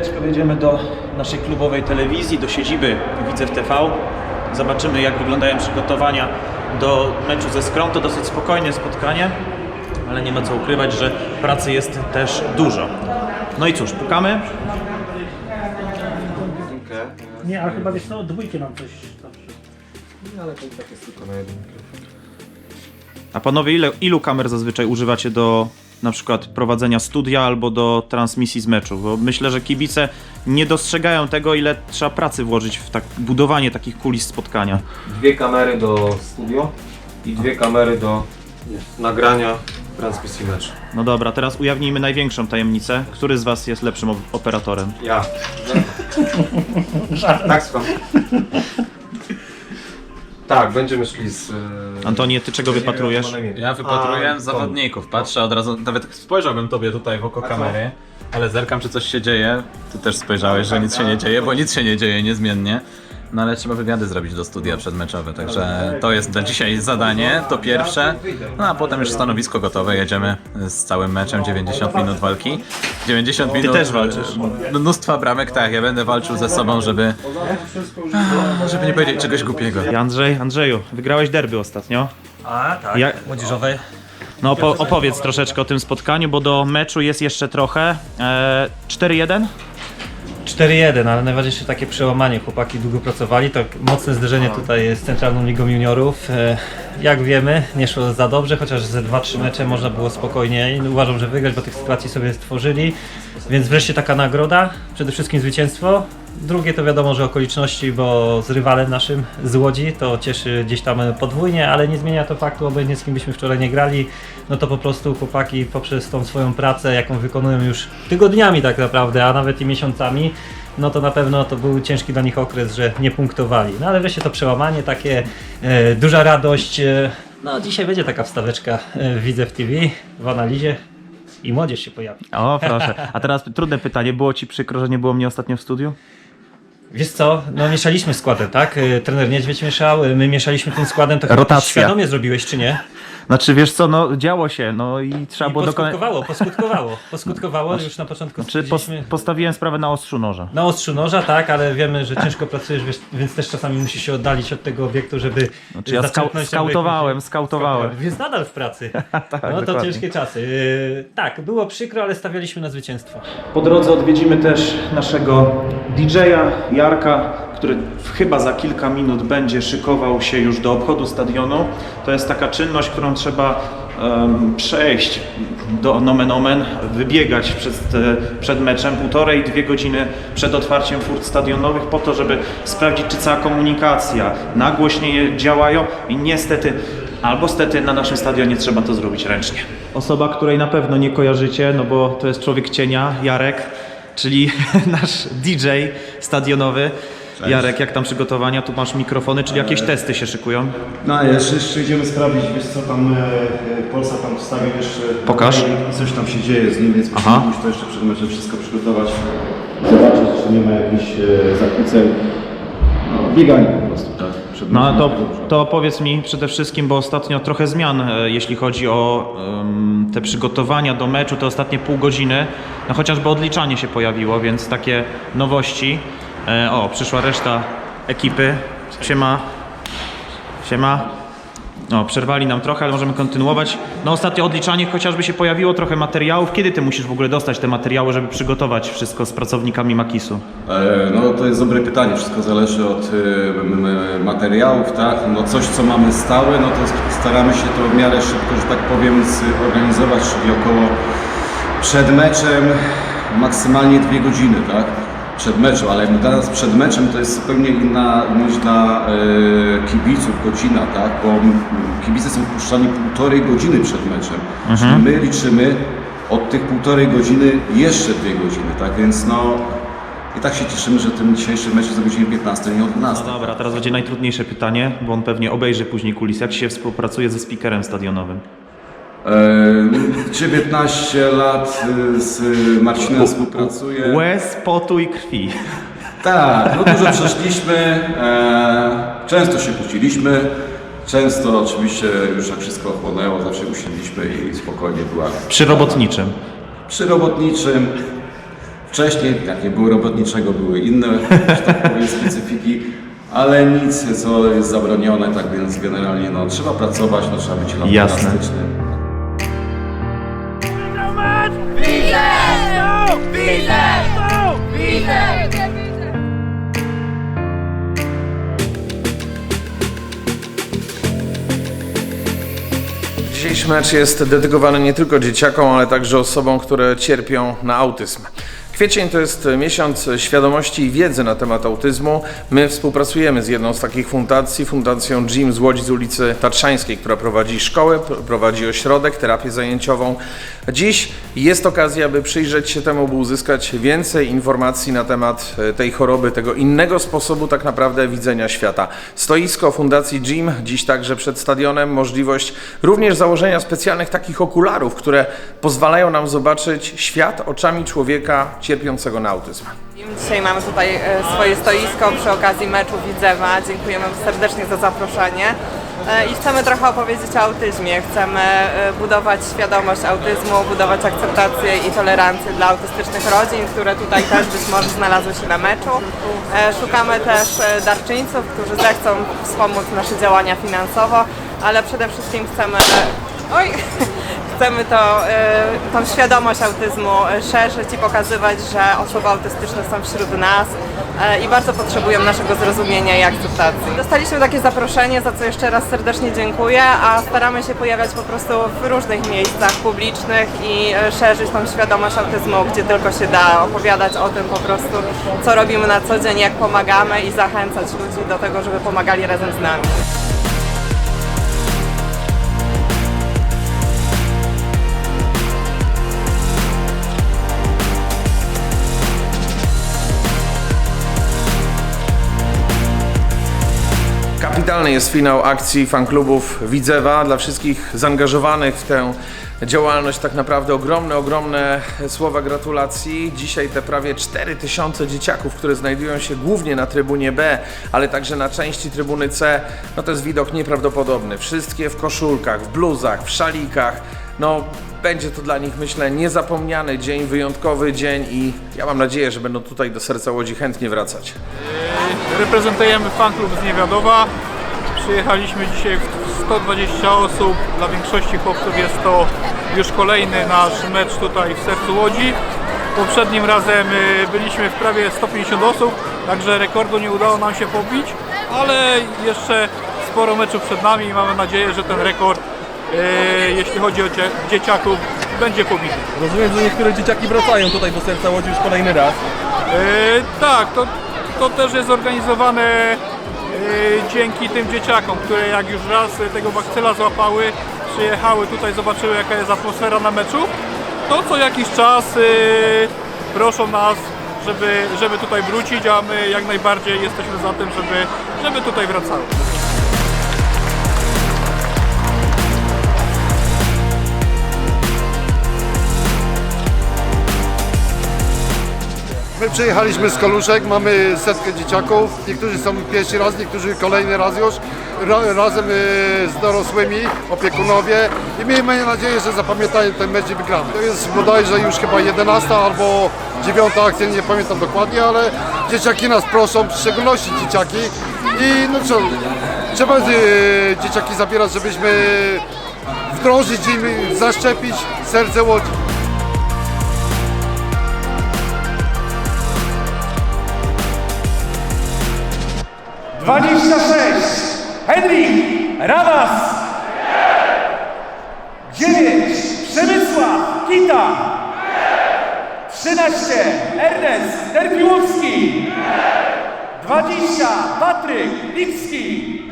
chwileczkę wejdziemy do naszej klubowej telewizji, do siedziby Widzew TV. Zobaczymy jak wyglądają przygotowania do meczu ze Skrą. To dosyć spokojne spotkanie, ale nie ma co ukrywać, że pracy jest też dużo. No i cóż, pukamy. Nie, ale chyba wiesz co, dwójki nam coś tam przy- A panowie, ile, ilu kamer zazwyczaj używacie do na przykład prowadzenia studia albo do transmisji z meczu? Bo myślę, że kibice nie dostrzegają tego, ile trzeba pracy włożyć w tak, budowanie takich kulis spotkania. Dwie kamery do studio i dwie kamery do nagrania transmisji meczu. No dobra, teraz ujawnijmy największą tajemnicę. Który z was jest lepszym op- operatorem? Ja. tak, skąd? Tak, będziemy szli z... e, Antonie, ty czego wypatrujesz? Ja wypatruję A, zawodników, patrzę od razu, nawet spojrzałbym tobie tutaj w oko co? kamery, ale zerkam czy coś się dzieje. Ty też spojrzałeś, że nic się nie dzieje, bo nic się nie dzieje niezmiennie. No ale trzeba wywiady zrobić do studia przedmeczowe, także to jest na dzisiaj zadanie, to pierwsze. No a potem już stanowisko gotowe, jedziemy z całym meczem, 90 minut walki. 90 minut. też walczysz. Mnóstwa bramek, tak, ja będę walczył ze sobą, żeby. żeby nie powiedzieć czegoś głupiego. Andrzej, Andrzeju, wygrałeś derby ostatnio. A, tak, Ja- młodzieżowej. No opo- opowiedz troszeczkę o tym spotkaniu, bo do meczu jest jeszcze trochę. E, 4-1? 4-1, ale najważniejsze takie przełamanie. Chłopaki długo pracowali, tak mocne zderzenie tutaj z Centralną Ligą Juniorów. E, Jak wiemy, nie szło za dobrze, chociaż ze 2-3 mecze można było spokojniej. Uważam, że wygrać, bo tych sytuacji sobie stworzyli. Więc wreszcie taka nagroda, przede wszystkim zwycięstwo. Drugie to wiadomo, że okoliczności, bo z rywalem naszym z Łodzi to cieszy gdzieś tam podwójnie, ale nie zmienia to faktu, obojętnie z kim byśmy wczoraj nie grali, no to po prostu chłopaki poprzez tą swoją pracę, jaką wykonują już tygodniami tak naprawdę, a nawet i miesiącami, no to na pewno to był ciężki dla nich okres, że nie punktowali. No ale wreszcie to przełamanie, takie e, duża radość. E, no dzisiaj będzie taka wstaweczka e, widzę w TV w analizie i młodzież się pojawi. O, proszę. A teraz trudne pytanie. Było ci przykro, że nie było mnie ostatnio w studiu? Wiesz co, no mieszaliśmy składem, tak? E, Trener Niedźwiedź mieszał, e, my mieszaliśmy tym składem, to Rotacja. świadomie zrobiłeś, czy nie? Znaczy, wiesz co, no działo się, no i trzeba I było dokonać... poskutkowało, poskutkowało, poskutkowało, już na początku Czy pos- stwierdziliśmy... postawiłem sprawę na ostrzu noża. Na ostrzu noża, tak, ale wiemy, że ciężko pracujesz, wiesz, więc też czasami musisz się oddalić od tego obiektu, żeby Znaczy ja skautowałem, skautowałem. Więc nadal w pracy. Tak, no to dokładnie. ciężkie czasy. Yy, tak, było przykro, ale stawialiśmy na zwycięstwo. Po drodze odwiedzimy też naszego DJ-a Jarka, który chyba za kilka minut będzie szykował się już do obchodu stadionu. To jest taka czynność, którą trzeba em, przejść do nomen omen, wybiegać przed, e, przed meczem półtorej, dwie godziny przed otwarciem furt stadionowych po to, żeby sprawdzić, czy cała komunikacja, nagłośnienie działają i niestety Albo stety na naszym stadionie trzeba to zrobić ręcznie. Osoba, której na pewno nie kojarzycie, no bo to jest człowiek cienia, Jarek, czyli nasz DJ stadionowy. Jarek, jak tam przygotowania? Tu masz mikrofony, czyli jakieś testy się szykują. No, jeszcze, jeszcze idziemy sprawdzić, wiesz co tam e, e, Polsa tam wstawił jeszcze. Pokaż. Coś tam się dzieje z nim, więc Aha. musimy to jeszcze przed meczem wszystko przygotować. Zobaczyć, czy nie ma jakichś e, zakłóceń. No, bieganie po prostu, tak? Przed No meczem to, to powiedz mi przede wszystkim, bo ostatnio trochę zmian, e, jeśli chodzi o em, te przygotowania do meczu, te ostatnie pół godziny, no chociażby odliczanie się pojawiło, więc takie nowości. E, o, przyszła reszta ekipy. Siema. Siema. O, przerwali nam trochę, ale możemy kontynuować. No ostatnio odliczanie chociażby się pojawiło, trochę materiałów. Kiedy ty musisz w ogóle dostać te materiały, żeby przygotować wszystko z pracownikami Makisu? E, No to jest dobre pytanie, wszystko zależy od m, materiałów, tak? No coś co mamy stałe, no to staramy się to w miarę szybko, że tak powiem, zorganizować, czyli około przed meczem maksymalnie dwie godziny, tak? Przed meczem, ale dla nas przed meczem to jest zupełnie inna niż dla e, kibiców godzina, tak? Bo kibice są wpuszczani półtorej godziny przed meczem. Czyli my liczymy od tych półtorej godziny jeszcze dwie godziny, tak? Więc no i tak się cieszymy, że ten dzisiejszy mecz jest o godzinie 15, nie o 12. No dobra, teraz będzie najtrudniejsze pytanie, bo on pewnie obejrzy później kulis. Jak się współpracuje ze speakerem stadionowym? E, 19 lat y, z Marcinem współpracuję. Łez, potu i krwi. Tak, no dużo przeszliśmy, e, często się kłóciliśmy, często oczywiście już jak wszystko ochłonęło, zawsze usiedliśmy i spokojnie była Przy robotniczym. przy robotniczym. Wcześniej, jak nie było robotniczego, były inne, że tak powiem, specyfiki, ale nic, co jest zabronione, tak więc generalnie no, trzeba pracować, no, trzeba być Jasne. elastycznym. Dzisiejszy mecz jest dedykowany nie tylko dzieciakom, ale także osobom, które cierpią na autyzm. Kwiecień to jest miesiąc świadomości i wiedzy na temat autyzmu. My współpracujemy z jedną z takich fundacji, Fundacją Jim z Łodzi z ulicy Tatrzańskiej, która prowadzi szkołę, pr- prowadzi ośrodek, terapię zajęciową. Dziś jest okazja, aby przyjrzeć się temu, by uzyskać więcej informacji na temat e, tej choroby, tego innego sposobu tak naprawdę widzenia świata. Stoisko Fundacji Jim, dziś także przed stadionem, możliwość również założenia specjalnych takich okularów, które pozwalają nam zobaczyć świat oczami człowieka cierpiącego na autyzm. Dzisiaj mamy tutaj e, swoje stoisko przy okazji meczu Widzewa. Dziękujemy serdecznie za zaproszenie. E, I chcemy trochę opowiedzieć o autyzmie. Chcemy e, budować świadomość autyzmu, budować akceptację i tolerancję dla autystycznych rodzin, które tutaj też być może znalazły się na meczu. Szukamy też darczyńców, którzy zechcą wspomóc nasze działania finansowo, ale przede wszystkim chcemy... Oj! Chcemy to, e, tą świadomość autyzmu e, szerzyć i pokazywać, że osoby autystyczne są wśród nas e, i bardzo potrzebują naszego zrozumienia i akceptacji. Dostaliśmy takie zaproszenie, za co jeszcze raz serdecznie dziękuję, a staramy się pojawiać po prostu w różnych miejscach publicznych i szerzyć tą świadomość autyzmu, gdzie tylko się da, opowiadać o tym po prostu, co robimy na co dzień, jak pomagamy i zachęcać ludzi do tego, żeby pomagali razem z nami. Kapitalny jest finał akcji fanklubów Widzewa. Dla wszystkich zaangażowanych w tę działalność tak naprawdę ogromne, ogromne słowa gratulacji. Dzisiaj te prawie 4000 dzieciaków, które znajdują się głównie na trybunie B, ale także na części trybuny C, no to jest widok nieprawdopodobny. Wszystkie w koszulkach, w bluzach, w szalikach. No, będzie to dla nich, myślę, niezapomniany dzień, wyjątkowy dzień i ja mam nadzieję, że będą tutaj do serca Łodzi chętnie wracać. Reprezentujemy fanklub z Niewiadoma. Przyjechaliśmy dzisiaj w 120 osób. Dla większości chłopców jest to już kolejny nasz mecz tutaj w sercu Łodzi. Poprzednim razem y, byliśmy w prawie 150 osób, także rekordu nie udało nam się pobić, ale jeszcze sporo meczów przed nami i mamy nadzieję, że ten rekord, y, jeśli chodzi o dzie- dzieciaków, będzie pobity. Rozumiem, że niektóre dzieciaki wracają tutaj do serca Łodzi już kolejny raz. E, tak, to, to też jest zorganizowane e, dzięki tym dzieciakom, które jak już raz tego bakcyla złapały, przyjechały tutaj, zobaczyły jaka jest atmosfera na meczu, to co jakiś czas e, proszą nas, żeby, żeby tutaj wrócić, a my jak najbardziej jesteśmy za tym, żeby, żeby tutaj wracały. My przyjechaliśmy z Koluszek, mamy setkę dzieciaków. Niektórzy są pierwszy raz, niektórzy kolejny raz już. Ra, razem y, z dorosłymi, opiekunowie i miejmy nadzieję, że zapamiętają ten mecz i wygramy. To jest bodajże już chyba 11 albo 9 akcja, nie pamiętam dokładnie, ale dzieciaki nas proszą, w szczególności dzieciaki. I no co, trzeba y, dzieciaki zabierać, żebyśmy wdrożyć im, zaszczepić serce Łodzi. Henryk Radas! 9 Przemysław Kita! 13 Ernest Terpiłowski! 20 Patryk Lipski!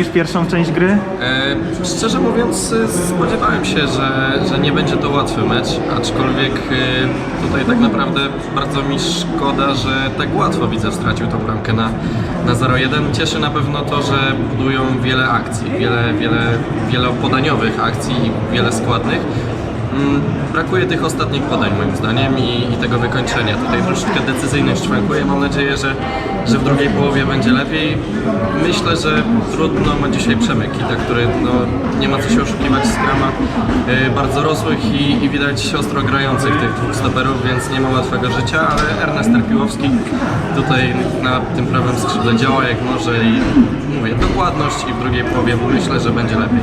Ocenisz pierwszą część gry? E, szczerze mówiąc, e, spodziewałem się, że, że nie będzie to łatwy mecz, aczkolwiek e, tutaj tak naprawdę bardzo mi szkoda, że tak łatwo widzę stracił tą bramkę na, na 0-1. Cieszy na pewno to, że budują wiele akcji, wiele, wiele, wiele podaniowych akcji i wiele składnych. Mm, Brakuje tych ostatnich podań moim zdaniem i, i tego wykończenia. Tutaj troszeczkę decyzyjność szwankuje. Mam nadzieję, że, że w drugiej połowie będzie lepiej. Myślę, że trudno ma dzisiaj Przemek Kita, który no, nie ma co się oszukiwać z grama y, bardzo rosłych i, i widać ostro grających tych dwóch stoperów, więc nie ma łatwego życia, ale Ernest Terpiłowski tutaj na tym prawym skrzydle działa jak może i mówię, dokładność i w drugiej połowie myślę, że będzie lepiej.